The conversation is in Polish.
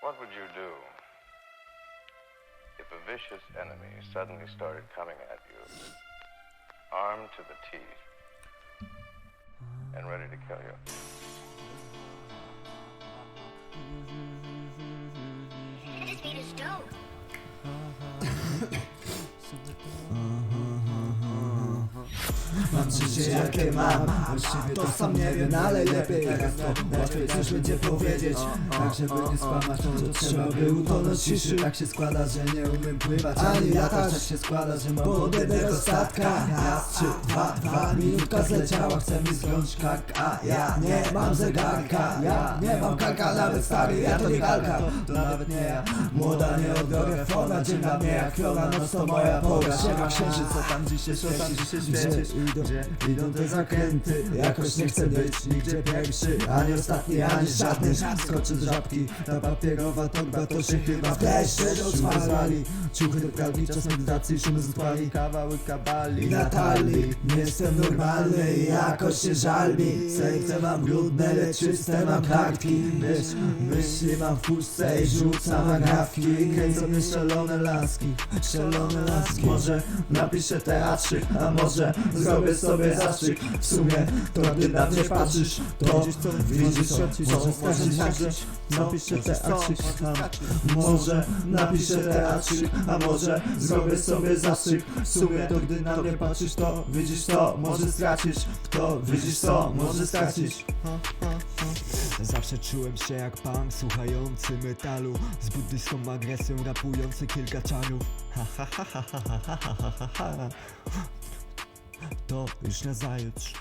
What would you do if a vicious enemy suddenly started coming at you, armed to the teeth, and ready to kill you? This beat is dope. Mam życie jakie mam. Właściwie to sam nie wiem, ale lepiej teraz to Łatwiej coś będzie powiedzieć. Tak żeby nie skłamać, to trzeba by utonąć w ciszy. Tak się składa, że nie umiem pływać Ani latać, tak się składa, że mam podobnego statka. Raz, trzy, dwa, dwa Minutka zleciała, chce mi zgląć kak A ja nie mam zegarka. Ja nie mam kalka, nawet stary, ja to nie kalka. To nawet nie ja. Młoda nie odbiorę fona Dzień na mnie jak fiona, noc to moja pora Siema księżyc, co tam dzisiaj świeci Gdzie gdzie idą te zakręty. Jakoś nie chcę być nigdzie pierwszy Ani ostatni, ani żadny. Skoczy z żabki, ta papierowa torba To się chyba w deszcze Ciuchy do pralki, czasem gdacji Szumy z utwali, kawały kabali. Natalii, nie jestem normalny Jakoś się żal mi Serce mam brudne, lecz czyste mam kartki. Myśl, myśli mam w puszce i rzucam agrawki Kręcą szalone laski, szalone laski. Może napiszę teatrzyk, a może zrobię sobie zastrzyk. W sumie, to gdy na mnie patrzysz, to widzisz co, może stracić napisz, napiszę teatrzyk a Może napiszę teatrzyk, a może zrobię sobie zastrzyk. W sumie, to gdy na mnie patrzysz, to widzisz to, może stracisz. To widzisz to, może stracić Zawsze czułem się jak punk słuchający metalu. Z buddystą agresją rapujący kilka czarów ha ha ha ha ha ha ha ha ha to już nazajutrz